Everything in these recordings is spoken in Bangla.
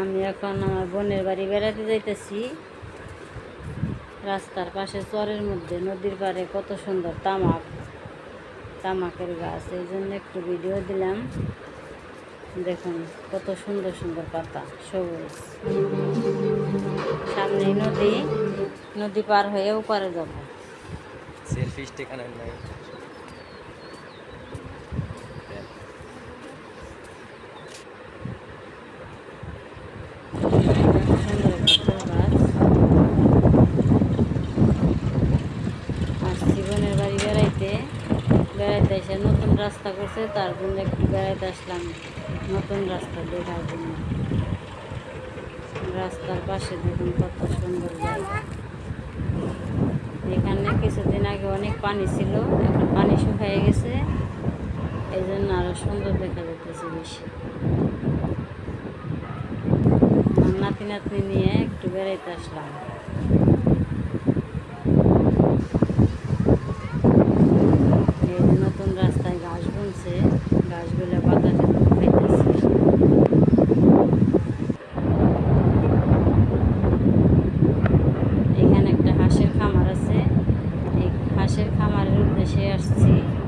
আমি এখন আমার বোনের বাড়ি বেড়াতে যাইতেছি। রাস্তার পাশে চরের মধ্যে, নদীর পাড়ে কত সুন্দর তামাক, তামাকের গাছ, এই জন্য একটু ভিডিও দিলাম। দেখুন, কত সুন্দর সুন্দর পাতা, সবুজ। সামনেই নদী নদী পার হয়ে ওপারে যাব। সেলফি স্টিক আনেন নাই সুন্দর একটা ফুল গাছ আর জীবনের বাড়ি বেড়াইতে বেড়াইতে এসে নতুন রাস্তা করছে, তার জন্য একটু বেড়াইতে আসলাম। নতুন রাস্তা দেখার জন্য। রাস্তার পাশে দেখুন কত সুন্দর জায়গা। এখানে কিছুদিন আগে অনেক পানি ছিল, এখন পানি শুকিয়ে গেছে। এই জন্য আরও সুন্দর দেখা যেতেছে বেশি। নাতি নাতনি নিয়ে একটু বেড়াইতে আসলাম।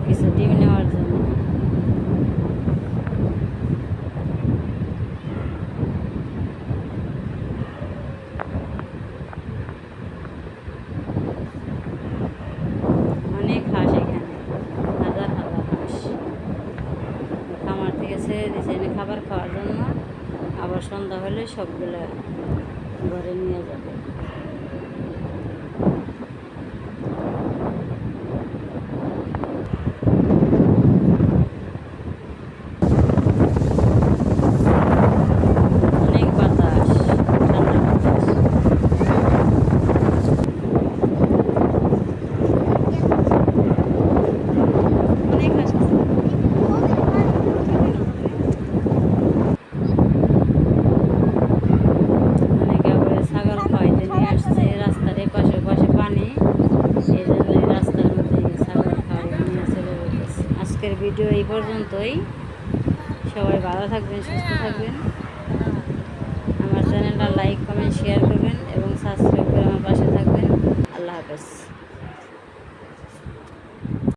কিছু ডিম নেওয়ার জন্য। অনেক এখানে, হাজার হাজার হাঁস। খামার থেকে ছেড়ে এনে খাবার খাওয়ার জন্য, আবার সন্ধ্যা হলে সবগুলো ঘরে নিয়ে যাবে অনেক বাতাস ঠান্ডা বাতাস অনেকে আবার ছাগল খাওয়াইতে নিয়ে আসছে রাস্তার এই পাশে পাশে পানি এই জন্য এই রাস্তার মধ্যে ছাগল খাওয়াই নিয়ে চলে যেতেছে আজকের ভিডিও এই পর্যন্তই। সবাই ভালো থাকবেন, সুস্থ থাকবেন। আমার চ্যানেলটা লাইক, কমেন্ট, শেয়ার করবেন এবং সাবস্ক্রাইব করে আমার পাশে থাকবেন। আল্লাহ হাফেজ।